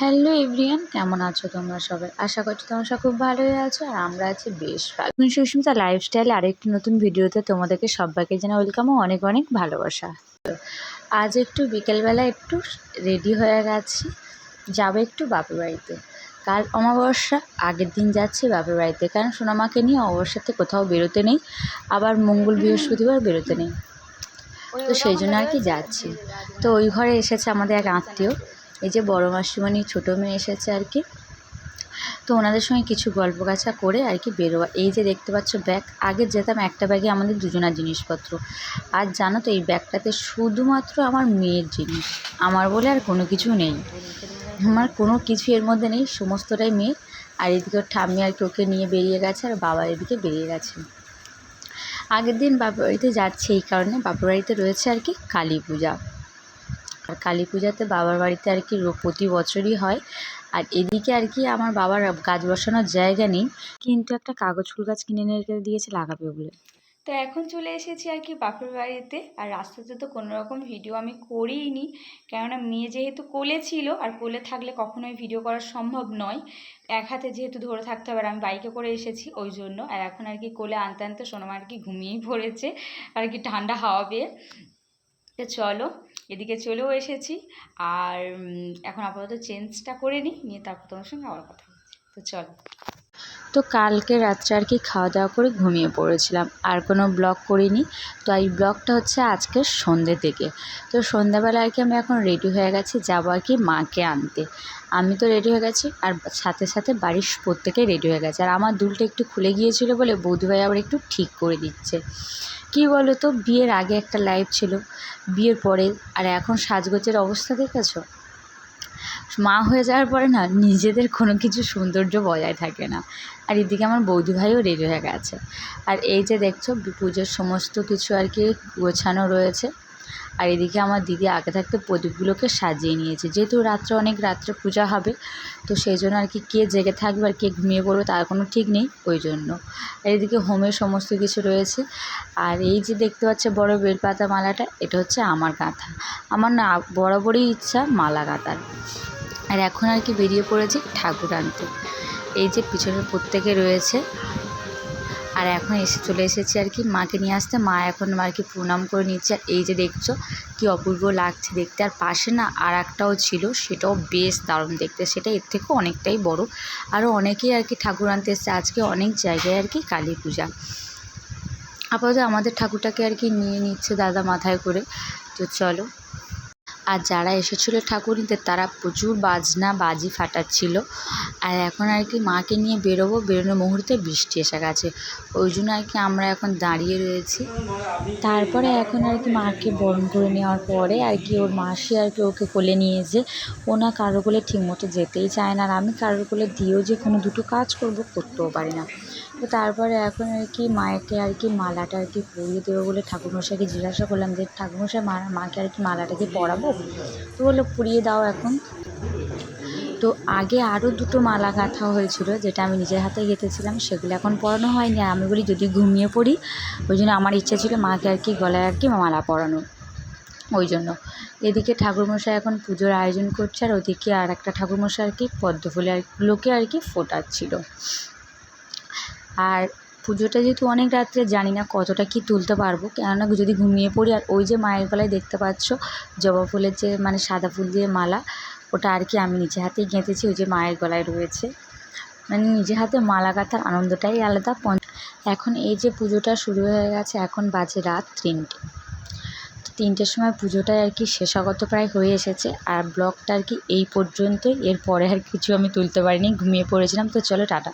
Hello everyone কেমন আছো তোমরা সবাই? আশা করছি তোমরা সব খুব ভালোই আছো আর আমরা আছি বেশ ভালো। সুস্মিতা লাইফস্টাইলে আরেকটি নতুন ভিডিওতে তোমাদেরকে সবাইকে জানা ওয়েলকাম অনেক অনেক ভালোবাসা। আজ একটু বিকেলবেলা একটু রেডি হয়ে গেছি, যাবে একটু বাপের বাড়িতে। কাল অমাবস্যা, আগের দিন যাচ্ছি বাপের বাড়িতে। কারণ সোনামাকে নিয়ে অমাবস্যাতে কোথাও বেরোতে নেই, আবার মঙ্গল বৃহস্পতিবার বেরোতে নেই। তো সেই জন্য আর কি যাচ্ছি। তো ওই ঘরে এসেছে আমাদের এক আত্মীয়। এই যে বড় মাসিমণি, ছোটো মেয়ে এসেছে আর কি। তো ওনাদের সঙ্গে কিছু গল্প গাছা করে আর কি বেরোয়া এই যে দেখতে পাচ্ছ ব্যাগ, আগে যেতাম একটা ব্যাগে আমাদের দুজনার জিনিসপত্র। আর জানো তো এই ব্যাগটাতে শুধুমাত্র আমার মেয়ের জিনিস, আমার বলে আর কোনো কিছু নেই। আমার কোনো কিছু এর মধ্যে নেই, সমস্তটাই মেয়ের। আর এদিকে ঠাম্মি আর কি ওকে নিয়ে বেরিয়ে গেছে আর বাবা এদিকে বেরিয়ে গেছে। আগের দিন বাপের বাড়িতে যাচ্ছে এই কারণে বাপের বাড়িতে রয়েছে আর কি কালী পূজা। আর কালী পূজাতে বাবার বাড়িতে আর কি প্রতি বছরই হয়। আর এদিকে আর কি আমার বাবার গাছ বসানোর জায়গা নেই। কিন্তু একটা কাগজ ফুল গাছ কিনে এনে দিয়েছে, লাগাবে বলে তো এখন চলে এসেছি আর কি বাপের বাড়িতে। আর রাস্তাতে তো কোনো রকম ভিডিও আমি করিনি কেননা মেয়ে যেহেতু কোলে ছিল, আর কোলে থাকলে কখনোই ভিডিও করা সম্ভব নয়। এক হাতে যেহেতু ধরে থাকতে হবে, আর আমি বাইকে করে এসেছি ওই জন্য। আর এখন আর কি কোলে আনতে আনতে সোনামা আর কি ঘুমিয়েই পড়েছে, আর কি ঠান্ডা হাওয়া পেয়ে। তো চলো এদিকে চলেও এসেছি। আর এখন আপাতত চেঞ্জটা করে নিই, নিয়ে তারপর তোমার সঙ্গে আবার কথা তো চলো। তো কালকে রাত্রে আর কি খাওয়া দাওয়া করে ঘুমিয়ে পড়েছিলাম। আর কোনো ব্লগ করিনি, তো এই ব্লগটা হচ্ছে আজকের সন্ধ্যে থেকে। তো সন্ধ্যাবেলা আর কি আমি এখন রেডি হয়ে গেছি, যাব আর কি মাকে আনতে। আমি তো রেডি হয়ে গেছি, আর সাথে সাথে বাড়ির প্রত্যেকেই রেডি হয়ে গেছে। আর আমার দুলটা একটু খুলে গিয়েছিল বলে বৌদিভাই আবার একটু ঠিক করে দিচ্ছে। কী বলো তো, বিয়ের আগে একটা লাইফ ছিল, বিয়ের পরে। আর এখন সাজগোজের অবস্থা দেখেছ? মা হয়ে যাওয়ার পরে না, নিজেদের কোনো কিছু সৌন্দর্য বজায় থাকে না। আর এদিকে আমার বৌদি ভাইও রেডি হয়ে গেছে। আর এই যে দেখছ, পুজোর সমস্ত কিছু আর কি গোছানো রয়েছে। আর এদিকে আমার দিদি আগে থাকতে প্রদীপগুলোকে সাজিয়ে নিয়েছে। যেহেতু রাত্রে অনেক রাত্রে পূজা হবে, তো সেই জন্য আর কি কে জেগে থাকবে আর কে ঘুমিয়ে পড়বে তার কোনো ঠিক নেই ওই জন্য। আর এদিকে হোমের সমস্ত কিছু রয়েছে। আর এই যে দেখতে পাচ্ছে বড় বেলপাতা মালাটা, এটা হচ্ছে আমার গাঁথা। আমার না বরাবরই ইচ্ছা মালা গাঁথার। আর এখন আর কি বেরিয়ে পড়েছি ঠাকুর আনতে। এই যে পিছনে প্রত্যেকে রয়েছে। আর এখন এসে চলে এসেছি আর কি মাকে নিয়ে আসতে। মা এখন আর কি প্রণাম করে নিচ্ছে। আর এই যে দেখছ কি অপূর্ব লাগছে দেখতে। আর পাশে না আর একটাও ছিল, সেটাও বেশ দারুণ দেখতে। সেটা এর থেকেও অনেকটাই বড়। আরও অনেকেই আর কি ঠাকুর আনতে এসছে। আজকে অনেক জায়গায় আর কি কালী পূজা। আপাতত আমাদের ঠাকুরটাকে আর কি নিয়ে নিচ্ছে দাদা মাথায় করে। তো চলো আর যারা এসেছিল ঠাকুর নিতে তারা প্রচুর বাজনা, বাজি ফাটাচ্ছিল। আর এখন আর কি মাকে নিয়ে বেরোবো, বেরোনোর মুহূর্তে বৃষ্টি এসে গেছে। ওই জন্য আর কি আমরা এখন দাঁড়িয়ে রয়েছি। তারপরে এখন আর কি মাকে বরণ করে নেওয়ার পরে আর কি ওর মাসি আর কি ওকে কোলে নিয়ে যে, ও না কারও কোলে ঠিকমতো যেতেই চায় না। আর আমি কারোর কোলে দিয়েও যে কোনো দুটো কাজ করব, করতেও পারি না। তো তারপরে এখন আর কি মাকে আর কি মালাটা আর কি পরিয়ে দেবো বলে ঠাকুরমশাইকে জিজ্ঞাসা করলাম যে, ঠাকুরমশাই, মা, মাকে আর কি মালাটা কি পরাবো? তো বলল, পরিয়ে দাও এখন। তো আগে আরও দুটো মালা গাঁথা হয়েছিল, যেটা আমি নিজের হাতে গেঁথেছিলাম, সেগুলো এখন পরানো হয়নি। আর আমি বলি, যদি ঘুমিয়ে পড়ি, ওই জন্য আমার ইচ্ছা ছিল মাকে আর কি গলায় আর কি মালা পরানো ওই জন্য। এদিকে ঠাকুরমশাই এখন পুজোর আয়োজন করছে, আর ওদিকে আর একটা ঠাকুরমশাই আর কি পদ্ম ফুলে আর গুলোকে আর কি ফোটাচ্ছিল। আর পুজোটা যেহেতু অনেক রাত্রে, জানি না কতটা কি তুলতে পারব। কেননা যদি ঘুমিয়ে পড়ি, আর ওই যে মায়ের গলায় দেখতে পাচ্ছ, জবা ফুলের যে মানে সাদা ফুল দিয়ে মালা, ওটা আর কি আমি নিজে হাতেই গেঁথেছি, ওই যে মায়ের গলায় রয়েছে। মানে নিজে হাতে মালা গাঁথার আনন্দটাই আলাদা। এখন এই যে পুজোটা শুরু হয়ে গেছে, এখন বাজে রাত তিনটে। তিনটের সময় পুজোটাই আর কি শেষাগত প্রায় হয়ে এসেছে, আর ব্লগটা আর কি এই পর্যন্তই। এরপরে আর কিছু আমি তুলতে পারিনি, ঘুমিয়ে পড়েছিলাম। তো চলো, টাটা।